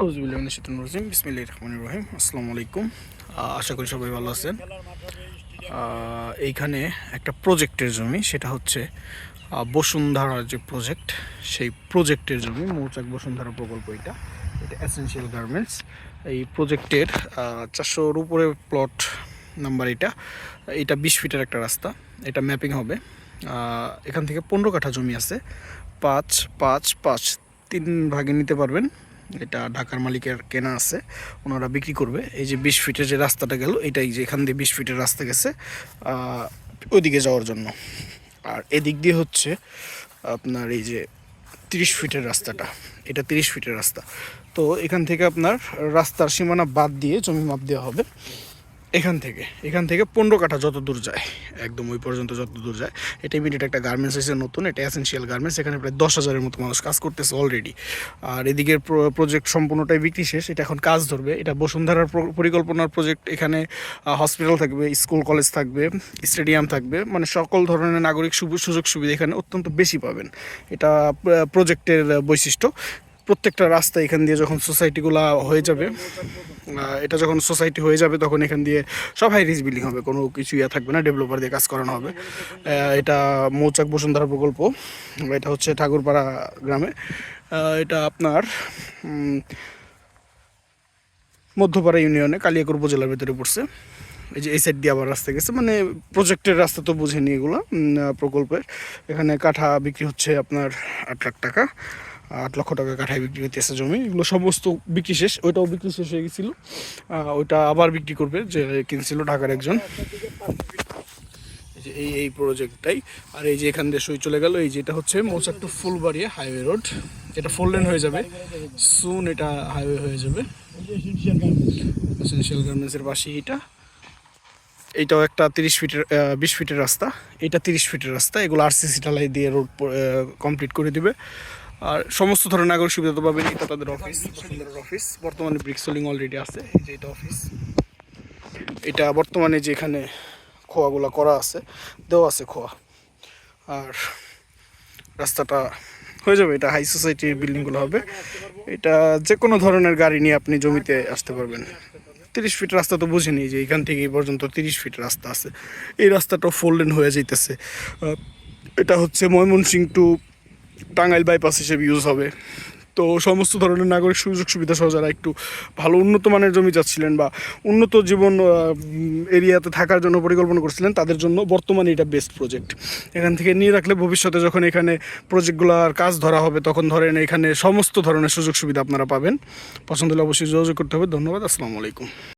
রহিম বিসমিল্লাহ রহমান রহিম আসসালামু আলাইকুম। আশা করি সবাই ভালো আছেন। এইখানে একটা প্রজেক্টের জমি, সেটা হচ্ছে বসুন্ধরার যে প্রজেক্ট, সেই প্রজেক্টের জমি, মৌচাক বসুন্ধরা প্রকল্প এটা। এটা এসেনশিয়াল গার্মেন্টস এই প্রজেক্টের চারশোর উপরে প্লট নাম্বার এটা। এটা বিশ ফিটের একটা রাস্তা, এটা ম্যাপিং হবে। এখান থেকে পনেরো কাঠা জমি আছে। পাঁচ পাঁচ পাঁচ, তিন ভাগে নিতে পারবেন। এটা ঢাকার মালিকের কেনা আছে, ওনারা বিক্রি করবে। এই যে বিশ ফিটের যে রাস্তাটা গেল, এটাই যে এখান দিয়ে বিশ ফিটের রাস্তা গেছে ওইদিকে যাওয়ার জন্য। আর এদিক দিয়ে হচ্ছে আপনার এই যে তিরিশ ফিটের রাস্তাটা, এটা তিরিশ ফিটের রাস্তা। তো এখান থেকে আপনার রাস্তার সীমানা বাদ দিয়ে জমি মাপ দেওয়া হবে। এখান থেকে এখান থেকে পনেরো কাঠা যত দূর যায়, একদম ওই পর্যন্ত যত দূর যায়। এটা ইমিডিয়েট একটা গার্মেন্টস এসে নতুন, এটা এসেন্সিয়াল গার্মেন্টস এখানে প্রায় দশ হাজারের মতো মানুষ কাজ করতেছে অলরেডি আর এদিকের প্রজেক্ট সম্পূর্ণটাই বিক্রি শেষ, এটা এখন কাজ ধরবে। এটা বসুন্ধরার পরিকল্পনার প্রজেক্ট এখানে হসপিটাল থাকবে স্কুল কলেজ থাকবে স্টেডিয়াম থাকবে মানে সকল ধরনের নাগরিক সুযোগ সুবিধা এখানে অত্যন্ত বেশি পাবেন। এটা প্রজেক্টের বৈশিষ্ট্য। প্রত্যেকটা রাস্তা এখান দিয়ে যখন সোসাইটিগুলো হয়ে যাবে এটা যখন সোসাইটি হয়ে যাবে তখন এখান দিয়ে সব হাই রিচ বিল্ডিং হবে, কোনো কিছু ইয়ে থাকবে না ডেভেলপার দিয়ে কাজ করানো হবে। এটা মৌচাক বসুন্ধরা প্রকল্প, এটা হচ্ছে ঠাকুরপাড়া গ্রামে। এটা আপনার মধ্যপাড়া ইউনিয়নে, কালিয়াকুর উপজেলার ভিতরে পড়ছে। এই যে এই সাইড দিয়ে আবার রাস্তা গেছে মানে প্রজেক্টের রাস্তা তো বুঝেনি এগুলো প্রকল্পের। এখানে কাঠা বিক্রি হচ্ছে আপনার আট লাখ টাকা। আট লক্ষ টাকা কাঠায় বিক্রি হইতেছে জমি। এগুলো সমস্ত বিক্রি শেষ, ওইটাও বিক্রি শেষ হয়ে গেছিল। ওইটা আবার বিক্রি করবে, যে কিনছিল ঢাকার একজন। এই এই প্রজেক্টটাই আর এই যে এখান দিয়ে সই চলে গেল, এই যেটা হচ্ছে Mouchak to Fulbaria highway road এটা ফোর লেন হয়ে যাবে। সুন এটা হাইওয়ে হয়ে যাবে। এসেনশিয়াল গার্মেন্টসের পাশে এটা। এইটাও একটা তিরিশ ফিটের বিশ ফিটের রাস্তা। এটা তিরিশ ফিটের রাস্তা। এগুলো আরসিসি ঢালাই দিয়ে রোড কমপ্লিট করে দিবে। আর সমস্ত ধরনের নাগরিক সুবিধা তো পাবেন এটা তাদের অফিস অফিস বর্তমানে ব্রিক সোলিং অলরেডি আছে, এই যে এটা অফিস এটা বর্তমানে যে এখানে খোয়াগুলো করা আছে, দেওয়া আছে খোয়া। আর রাস্তাটা হয়ে যাবে, এটা হাই সোসাইটির বিল্ডিংগুলো হবে। এটা যে কোনো ধরনের গাড়ি নিয়ে আপনি জমিতে আসতে পারবেন। তিরিশ ফিট রাস্তা তো বুঝিনি যে এখান থেকে এই পর্যন্ত তিরিশ ফিট রাস্তা আছে। এই রাস্তাটাও ফোর লেন হয়ে যাইতেছে। এটা হচ্ছে ময়মনসিং টু টাঙ্গাইল বাইপাস হিসেবে ইউজ হবে। তো সমস্ত ধরনের নাগরিক সুযোগ সুবিধা সহ যারা একটু ভালো উন্নত মানের জমি চাচ্ছিলেন বা উন্নত জীবন এরিয়াতে থাকার জন্য পরিকল্পনা করছিলেন, তাদের জন্য বর্তমানে এটা বেস্ট প্রজেক্ট এখান থেকে নিয়ে রাখলে ভবিষ্যতে যখন এখানে প্রজেক্টগুলোর কাজ ধরা হবে, তখন ধরেন এখানে সমস্ত ধরনের সুযোগ সুবিধা আপনারা পাবেন। পছন্দ হলে অবশ্যই যোগাযোগ করতে হবে। ধন্যবাদ। আসসালামু আলাইকুম।